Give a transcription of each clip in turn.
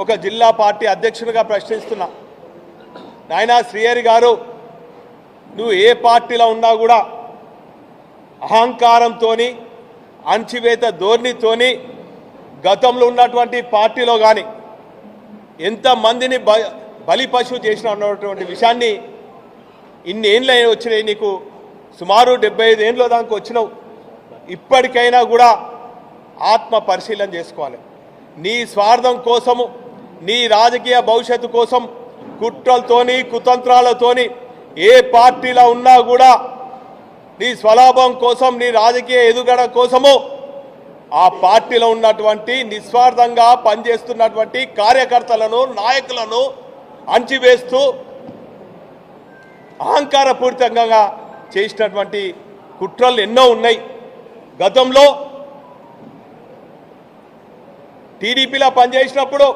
ఒక జిల్లా పార్టీ అధ్యక్షునిగా ప్రశ్నిస్తున్నా. నాయనా శ్రీహరి గారు నువ్వు ఏ పార్టీలో ఉన్నా కూడా అహంకారంతోని అణచివేత ధోరణితోని గతంలో ఉన్నటువంటి పార్టీలో కానీ ఎంతమందిని బ బలి పశువు చేసిన అన్నటువంటి విషయాన్ని ఇన్ని ఏండ్లు వచ్చినాయి నీకు సుమారు డెబ్బై ఐదు ఏండ్ల దానికి వచ్చినావు. ఇప్పటికైనా కూడా ఆత్మ పరిశీలన చేసుకోవాలి. నీ స్వార్థం కోసము నీ రాజకీయ భవిష్యత్తు కోసం కుట్రలతోని కుతంత్రాలతోని ఏ పార్టీలో ఉన్నా కూడా నీ స్వలాభం కోసం నీ రాజకీయ ఎదుగడ కోసము ఆ పార్టీలో ఉన్నటువంటి నిస్వార్థంగా పనిచేస్తున్నటువంటి కార్యకర్తలను నాయకులను అంచివేస్తూ అహంకారపూరితంగా చేసినటువంటి కుట్రలు ఎన్నో ఉన్నాయి. గతంలో టీడీపీలో పనిచేసినప్పుడు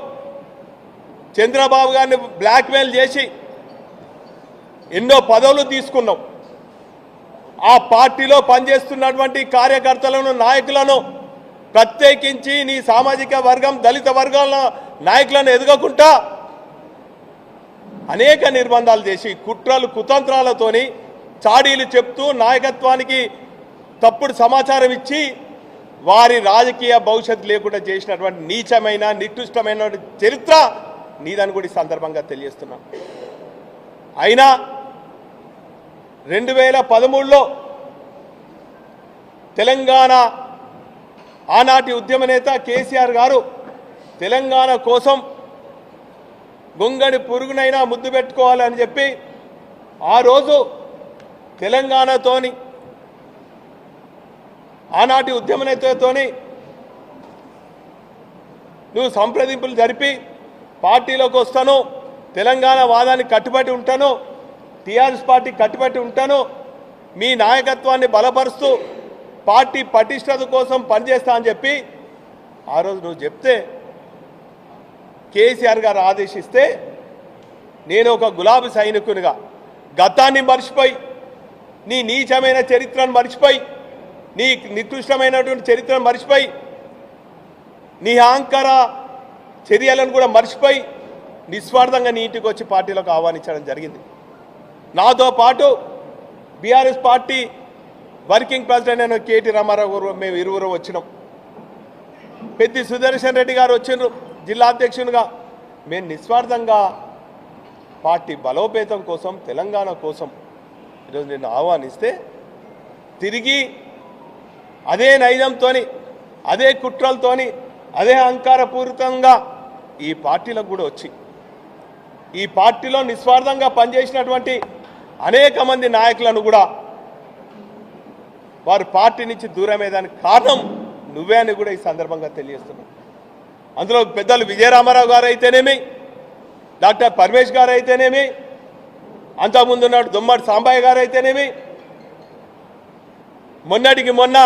చంద్రబాబు గారిని బ్లాక్మెయిల్ చేసి ఎన్నో పదవులు తీసుకున్నాం. ఆ పార్టీలో పనిచేస్తున్నటువంటి కార్యకర్తలను నాయకులను ప్రత్యేకించి నీ సామాజిక వర్గం దళిత వర్గాల నాయకులను ఎదగకుండా అనేక నిర్బంధాలు చేసి కుట్రలు కుతంత్రాలతోని చాడీలు చెప్తూ నాయకత్వానికి తప్పుడు సమాచారం ఇచ్చి వారి రాజకీయ భవిష్యత్తు లేకుండా చేసినటువంటి నీచమైన నికృష్టమైన చరిత్ర నీదని కూడా ఈ సందర్భంగా తెలియజేస్తున్నా. అయినా రెండు వేల పదమూడులో తెలంగాణ ఆనాటి ఉద్యమ నేత కేసీఆర్ గారు తెలంగాణ కోసం గొంగడి పురుగునైనా ముద్దు పెట్టుకోవాలని చెప్పి ఆ రోజు తెలంగాణతోని ఆనాటి ఉద్యమ నేతతోని నువ్వు సంప్రదింపులు జరిపి పార్టీలోకి వస్తాను తెలంగాణ వాదానికి కట్టుబడి ఉంటాను టీఆర్ఎస్ పార్టీ కట్టుబడి ఉంటాను మీ నాయకత్వాన్ని బలపరుస్తూ పార్టీ పటిష్టత కోసం పనిచేస్తా అని చెప్పి ఆ రోజు నువ్వు చెప్తే కేసీఆర్ గారు ఆదేశిస్తే నేను ఒక గులాబీ సైనికునిగా గతాన్ని మర్చిపోయి నీ నీచమైన చరిత్రను మర్చిపోయి నీ నికృష్టమైనటువంటి చరిత్రను మర్చిపోయి నీ అహంకార చర్యలను కూడా మర్చిపోయి నిస్వార్థంగా నీ ఇంటికి వచ్చి పార్టీలోకి ఆహ్వానించడం జరిగింది. నాతో పాటు బీఆర్ఎస్ పార్టీ వర్కింగ్ ప్రెసిడెంట్ అయిన కేటీ రామారావు గారు మేము ఇరువురు వచ్చినాం. పెద్ది సుదర్శన్ రెడ్డి గారు వచ్చిండ్రు జిల్లా అధ్యక్షునిగా. మేము నిస్వార్థంగా పార్టీ బలోపేతం కోసం తెలంగాణ కోసం ఈరోజు నేను ఆహ్వానిస్తే తిరిగి అదే నైజంతో అదే కుట్రలతోని అదే అహంకారపూరితంగా ఈ పార్టీలకు కూడా వచ్చి ఈ పార్టీలో నిస్వార్థంగా పనిచేసినటువంటి అనేక మంది నాయకులను కూడా వారు పార్టీ నుంచి దూరమయ్యేదానికి కారణం నువ్వే అని కూడా ఈ సందర్భంగా తెలియజేస్తున్నావు అందులో పెద్దలు విజయరామారావు గారు అయితేనేమి డాక్టర్ పరమేష్ గారు అయితేనేమి అంతకుముందు ఉన్నాడు దుమ్మడి సాంబయ్య గారు అయితేనేమి మొన్నటికి మొన్న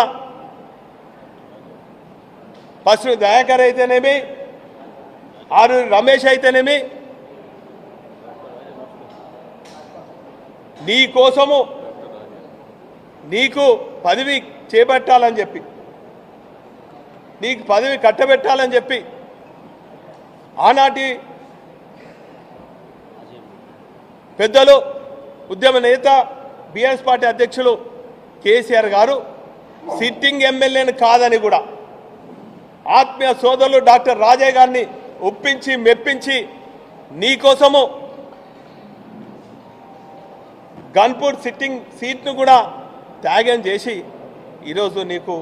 పశ్చిమ దయాకర్ అయితేనేమి ఆరు రమేష్ అయితేనేమి? నీ కోసము నీకు పదవి చేపట్టాలని చెప్పి నీకు పదవి కట్టబెట్టాలని చెప్పి ఆనాటి పెద్దలు ఉద్యమ నేత బీఆర్ఎస్ పార్టీ అధ్యక్షులు కేసీఆర్ గారు సిట్టింగ్ ఎమ్మెల్యేని కాదని కూడా ఆత్మీయ సోదరులు డాక్టర్ రాజయ్య గారిని ఒప్పించి మెప్పించి నీకోసము గన్పూర్ సిట్టింగ్ సీట్ను కూడా త్యాగం చేసి ఈరోజు నీకు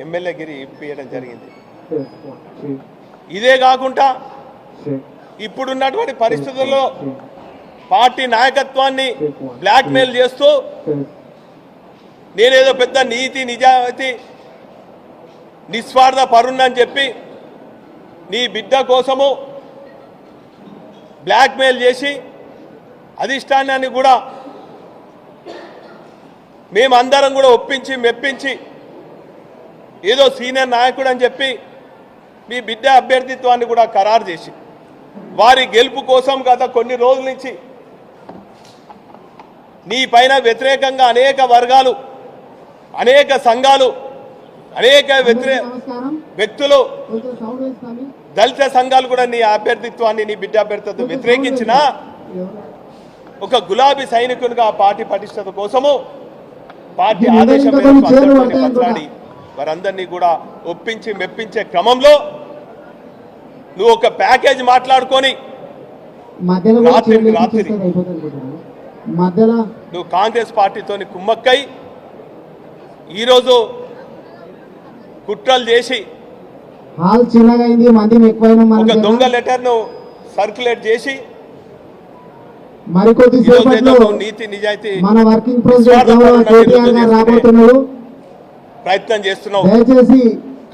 ఎమ్మెల్యే గిరి ఇప్పించడం జరిగింది. ఇదే కాకుండా ఇప్పుడున్నటువంటి పరిస్థితుల్లో పార్టీ నాయకత్వాన్ని బ్లాక్మెయిల్ చేస్తూ నేనేదో పెద్ద నీతి నిజాయితీ నిస్వార్థ పరుణని చెప్పి నీ బిడ్డ కోసము బ్లాక్మెయిల్ చేసి అధిష్టానాన్ని కూడా మేమందరం కూడా ఒప్పించి మెప్పించి ఏదో సీనియర్ నాయకుడు అని చెప్పి మీ బిడ్డ అభ్యర్థిత్వాన్ని కూడా ఖరారు చేసి వారి గెలుపు కోసం గత కొన్ని రోజుల నుంచి నీ పైన వ్యతిరేకంగా అనేక వర్గాలు అనేక సంఘాలు అనేక వ్యతిరే నమస్కారం. వ్యక్తులు దళిత సంఘాలు కూడా నీ అభ్యర్థిత్వాన్ని నీ బిడ్డ అభ్యర్థిత్వం వ్యతిరేకించిన ఒక గులాబీ సైనికునిగా పార్టీ పటిష్టత కోసము పార్టీ ఆదేశం మాట్లాడి వారందరినీ కూడా ఒప్పించి మెప్పించే క్రమంలో నువ్వు ఒక ప్యాకేజ్ మాట్లాడుకొని రాత్రికి రాత్రి. నువ్వు కాంగ్రెస్ పార్టీతోని కుమ్మక్కై ఈరోజు కుట్రలు చేసి ఒక దొంగ లెటర్ను సర్క్యులేట్ చేసి నీతి నిజాయితీ మన వర్కింగ్ ప్రెసిడెంట్ ప్రయత్నం చేస్తున్నావు దయచేసి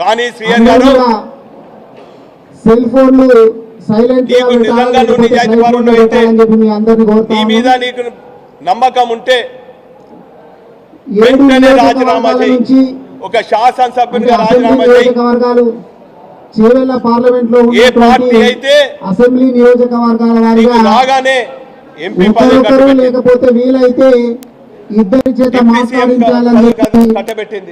కానీ అందరూ గారు సెల్ ఫోన్లు సైలెంట్ నిజంగా నువ్వు నిజాయితీ అయితే నీ మీద నీకు నమ్మకం ఉంటే వెంటనే రాజీనామా నియోజకవర్గాల చేయి. నుంచి ఒక శాసనసభ్యునిగా రాజీనామా చేయి. చేవెళ్ళ పార్లమెంట్లో ఏ పార్టీ అయితే అసెంబ్లీ నియోజకవర్గాల వారిగా రాగానే ఎంపీ పదవి లేకపోతే వీలైతే ఇద్దరి చేత మాట్లాడించాలని కట్టబెట్టింది.